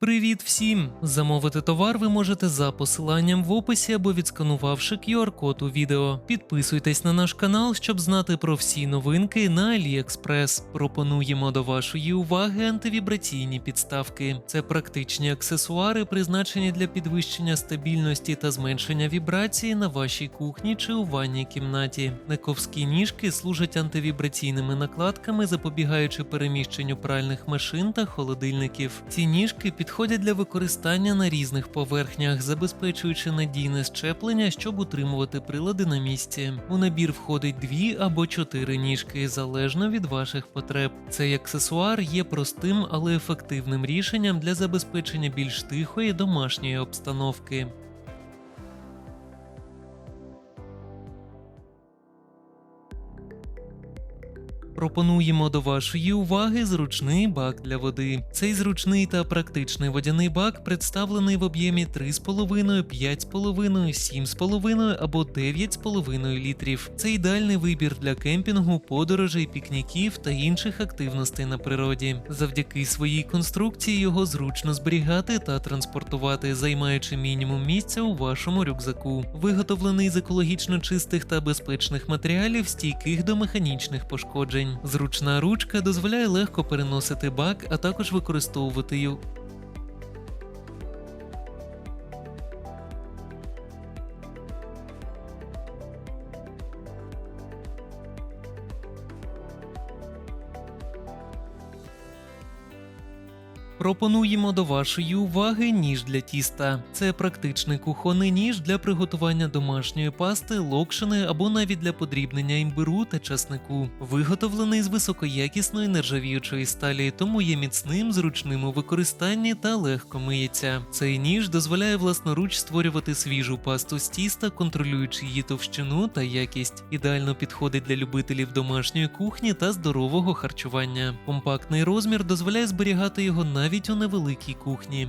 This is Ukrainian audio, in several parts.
Привіт всім! Замовити товар ви можете за посиланням в описі або відсканувавши QR-код у відео. Підписуйтесь на наш канал, щоб знати про всі новинки на AliExpress. Пропонуємо до вашої уваги антивібраційні підставки. Це практичні аксесуари, призначені для підвищення стабільності та зменшення вібрації на вашій кухні чи у ванній кімнаті. Нековські ніжки служать антивібраційними накладками, запобігаючи переміщенню пральних машин та холодильників. Ці ніжки підходять для використання на різних поверхнях, забезпечуючи надійне щеплення, щоб утримувати прилади на місці. У набір входить дві або чотири ніжки, залежно від ваших потреб. Цей аксесуар є простим, але ефективним рішенням для забезпечення більш тихої домашньої обстановки. Пропонуємо до вашої уваги зручний бак для води. Цей зручний та практичний водяний бак представлений в об'ємі 3,5, 5,5, 7,5 або 9,5 літрів. Це ідеальний вибір для кемпінгу, подорожей, пікніків та інших активностей на природі. Завдяки своїй конструкції його зручно зберігати та транспортувати, займаючи мінімум місця у вашому рюкзаку. Виготовлений з екологічно чистих та безпечних матеріалів, стійких до механічних пошкоджень. Зручна ручка дозволяє легко переносити бак, а також використовувати Пропонуємо до вашої уваги ніж для тіста. Це практичний кухонний ніж для приготування домашньої пасти, локшини або навіть для подрібнення імбиру та часнику. Виготовлений з високоякісної нержавіючої сталі, тому є міцним, зручним у використанні та легко миється. Цей ніж дозволяє власноруч створювати свіжу пасту з тіста, контролюючи її товщину та якість. Ідеально підходить для любителів домашньої кухні та здорового харчування. Компактний розмір дозволяє зберігати його навіть у невеликій кухні.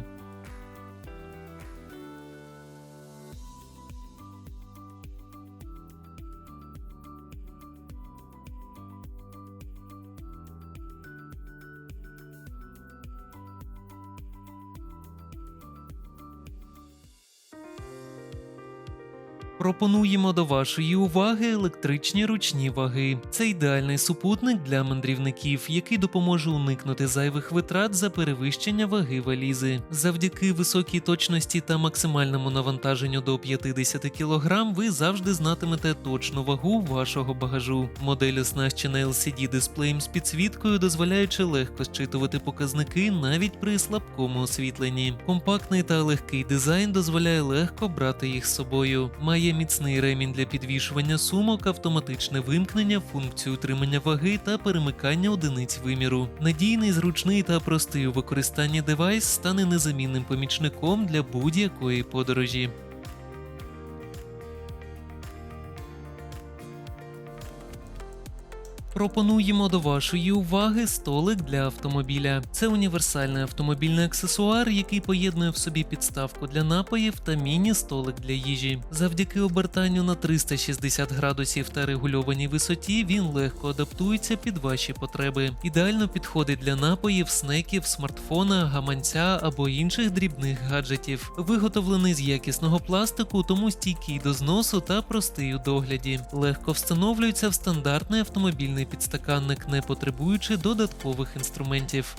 Пропонуємо до вашої уваги електричні ручні ваги. Це ідеальний супутник для мандрівників, який допоможе уникнути зайвих витрат за перевищення ваги валізи. Завдяки високій точності та максимальному навантаженню до 50 кг ви завжди знатимете точну вагу вашого багажу. Модель оснащена LCD дисплеєм з підсвіткою, дозволяючи легко зчитувати показники навіть при слабкому освітленні. Компактний та легкий дизайн дозволяє легко брати їх з собою. Має міцний ремінь для підвішування сумок, автоматичне вимкнення, функцію утримання ваги та перемикання одиниць виміру. Надійний, зручний та простий у використанні девайс стане незамінним помічником для будь-якої подорожі. Пропонуємо до вашої уваги столик для автомобіля. Це універсальний автомобільний аксесуар, який поєднує в собі підставку для напоїв та міні-столик для їжі. Завдяки обертанню на 360 градусів та регульованій висоті він легко адаптується під ваші потреби. Ідеально підходить для напоїв, снеків, смартфона, гаманця або інших дрібних гаджетів. Виготовлений з якісного пластику, тому стійкий до зносу та простий у догляді. Легко встановлюється в стандартний автомобільний підстаканник, не потребуючи додаткових інструментів.